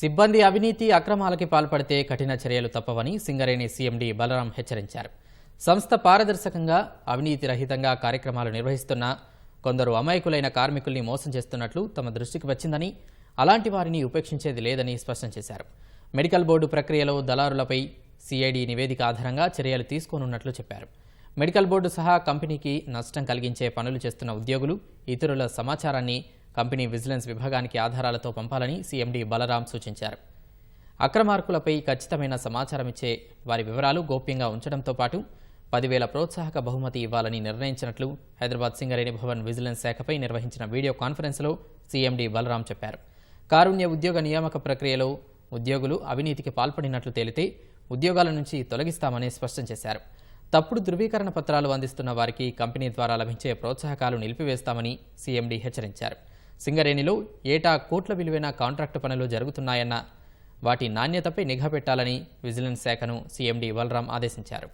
సిబ్బంది అవినీతి అక్రమాలకి పాల్పడితే కఠిన చర్యలు తప్పవని సింగరేణి సీఎండీ బలరాం హెచ్చరించారు. సంస్థ పారదర్శకంగా అవినీతి రహితంగా కార్యక్రమాలు నిర్వహిస్తున్న కొందరు అమాయకులైన కార్మికుల్ని మోసం చేస్తున్నట్లు తమ దృష్టికి వచ్చిందని అలాంటి వారిని ఉపేక్షించేది లేదని స్పష్టం చేశారు. మెడికల్ బోర్డు ప్రక్రియలో దళారులపై సిఐడి నివేదిక ఆధారంగా చర్యలు తీసుకోనున్నట్లు చెప్పారు. మెడికల్ బోర్డు సహా కంపెనీకి నష్టం కలిగించే పనులు చేస్తున్న ఉద్యోగులు ఇతరుల సమాచారాన్ని కంపెనీ విజిలెన్స్ విభాగానికి ఆధారాలతో పంపాలని సీఎండీ బలరాం సూచించారు. అక్రమార్కులపై ఖచ్చితమైన సమాచారం ఇచ్చే వారి వివరాలు గోప్యంగా ఉంచడంతో పాటు పదివేల ప్రోత్సాహక బహుమతి ఇవ్వాలని నిర్ణయించినట్లు హైదరాబాద్ సింగరేణి భవన్ విజిలెన్స్ శాఖపై నిర్వహించిన వీడియో కాన్ఫరెన్స్లో సీఎండీ బలరాం చెప్పారు. కారుణ్య ఉద్యోగ నియామక ప్రక్రియలో ఉద్యోగులు అవినీతికి పాల్పడినట్లు తేలితే ఉద్యోగాల నుంచి తొలగిస్తామని స్పష్టం చేశారు. తప్పుడు ధృవీకరణ పత్రాలు అందిస్తున్న వారికి కంపెనీ ద్వారా లభించే ప్రోత్సాహకాలు నిలిపివేస్తామని సీఎండీ హెచ్చరించారు. సింగరేణిలో ఏటా కోట్ల విలువైన కాంట్రాక్టు పనులు జరుగుతున్నాయన్న వాటి నాణ్యతపై నిఘా పెట్టాలని విజిలెన్స్ శాఖను సీఎండీ బలరాం ఆదేశించారు.